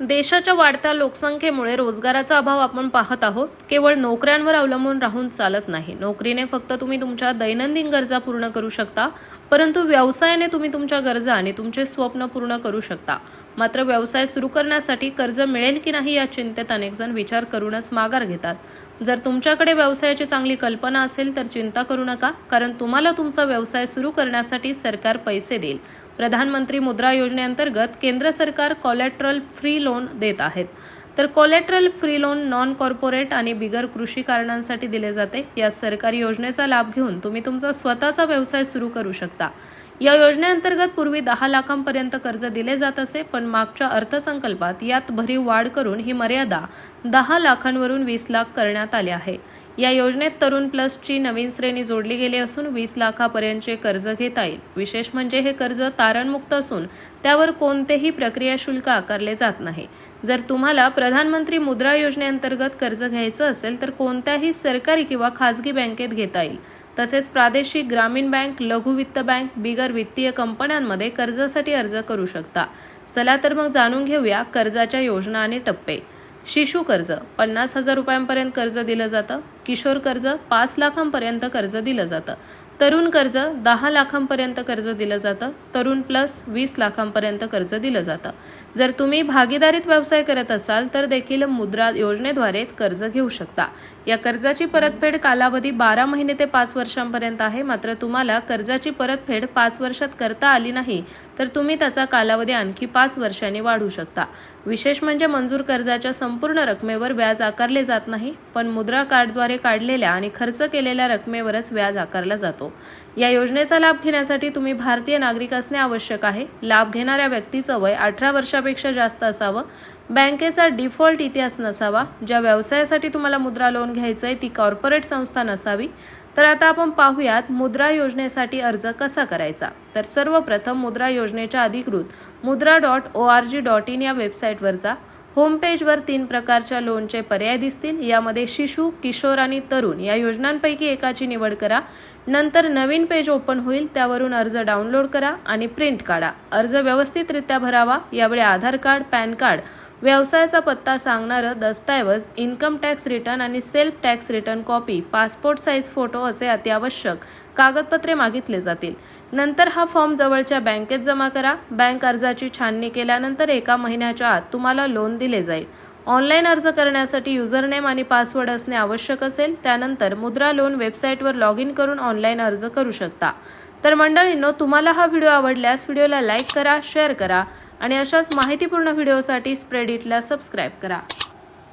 देशाच्या वाढत्या लोकसंख्येमुळे रोजगाराचा अभाव आपण पाहत आहोत. केवळ नोकऱ्यांवर अवलंबून राहून चालत नाही. नोकरीने फक्त तुम्ही तुमच्या दैनंदिन गरजा पूर्ण करू शकता परंतु व्यवसायाने तुम्ही तुमच्या गरजा आणि तुमचे स्वप्न पूर्ण करू शकता. मात्र व्यवसाय सुरू करण्यासाठी कर्ज मिळेल की नाही या चिंतेत अनेकजण विचार करूनच माघार घेतात. जर तुमच्याकडे व्यवसायाची चांगली कल्पना असेल तर चिंता करू नका कारण तुम्हाला तुमचा व्यवसाय सुरू करण्यासाठी सरकार पैसे देईल. प्रधानमंत्री मुद्रा योजनेअंतर्गत केंद्र सरकार कॉलॅट्रल फ्री लोन देत आहेत. तर collateral free loan non corporate आणि बिगर कृषी कारणांसाठी दिले जाते. या सरकारी योजनेचा लाभ घेऊन तुम्ही तुमचा स्वतःचा व्यवसाय सुरू करू शकता. या योजनेअंतर्गत पूर्वी दहा लाखांपर्यंत कर्ज दिले जात असे पण मागच्या अर्थसंकल्पात यात भरीव वाढ करून ही मर्यादा दहा लाखांवरून वीस लाख करण्यात आली आहे. या योजनेत तरुण प्लसची नवीन श्रेणी जोडली गेली असून वीस लाखापर्यंतचे कर्ज घेता येईल. विशेष म्हणजे हे कर्ज तारणमुक्त असून त्यावर कोणतेही प्रक्रिया शुल्क आकारले जात नाही. जर तुम्हाला प्रधानमंत्री मुद्रा योजनेअंतर्गत कर्ज घ्यायचं असेल तर कोणत्याही सरकारी किंवा खाजगी बँकेत घेता येईल. तसेच प्रादेशिक ग्रामीण बँक लघु वित्त बँक बिगर वित्तीय कंपन्यांमध्ये कर्जासाठी अर्ज करू शकता. चला तर मग जाणून घेऊया कर्जाच्या योजना आणि टप्पे. शिशु कर्ज पन्नास हजार रुपयांपर्यंत कर्ज दिलं जातं. किशोर कर्ज पाच लाखांपर्यंत कर्ज दिलं जातं. तरुण कर्ज दहा लाखांपर्यंत कर्ज दिलं जातं. तरुण प्लस वीस लाखांपर्यंत कर्ज दिलं जातं. जर तुम्ही भागीदारीत व्यवसाय करत असाल तर देखील मुद्रा योजनेद्वारे कर्ज घेऊ शकता. या कर्जाची परतफेड कालावधी बारा महिने ते पाच वर्षांपर्यंत आहे. मात्र तुम्हाला कर्जाची परतफेड पाच वर्षात करता आली नाही तर तुम्ही त्याचा कालावधी आणखी पाच वर्षांनी वाढवू शकता. विशेष म्हणजे मंजूर कर्जाच्या संपूर्ण रकमेवर व्याज आकारले जात नाही पण मुद्रा कार्डद्वारे काढलेल्या आणि खर्च केलेल्या रकमेवरच व्याज आकारला जातो. या योजनेचा लाभ घेण्यासाठी तुम्ही भारतीय नागरिक असणे आवश्यक आहे. लाभ घेणाऱ्या व्यक्तीचं वय अठरा वर्षापेक्षा जास्त असावं. बँकेचा डिफॉल्ट इतिहास नसावा. ज्या व्यवसायासाठी तुम्हाला मुद्रा लोन घ्यायचं आहे ती कॉर्पोरेट संस्था नसावी. तर आता आपण पाहूयात मुद्रा योजनेसाठी अर्ज कसा करायचा? तर सर्वप्रथम मुद्रा योजनेच्या अधिकृत Mudra dot O R G dot in या वेबसाईटवर जा. होम पेजवर तीन प्रकारच्या लोनचे पर्याय दिसतील. यामध्ये शिशु किशोर आणि तरुण या योजनांपैकी एकाची निवड करा. नंतर नवीन पेज ओपन होईल त्यावरून अर्ज डाउनलोड करा आणि प्रिंट काढा. अर्ज व्यवस्थितरित्या भरावा. यावेळी आधार कार्ड पॅन कार्ड व्यवसायाचा पत्ता सांगणारं दस्तऐवज इन्कम टॅक्स रिटर्न आणि self tax return copy passport size photo असे अत्यावश्यक कागदपत्रे मागितले जातील. नंतर हा फॉर्म जवळच्या बँकेत जमा करा. बँक अर्जाची छाननी केल्यानंतर एका महिन्याच्या आत तुम्हाला लोन दिले जाईल. ऑनलाईन अर्ज करण्यासाठी युजरनेम आणि पासवर्ड असणे आवश्यक असेल. त्यानंतर मुद्रा लोन वेबसाईटवर लॉग इन करून ऑनलाईन अर्ज करू शकता. तर मंडळींनो तुम्हाला हा व्हिडिओ आवडल्यास व्हिडिओला लाईक करा शेअर करा आणि अशाच माहितीपूर्ण व्हिडिओसाठी स्प्रेडिटला सबस्क्राईब करा.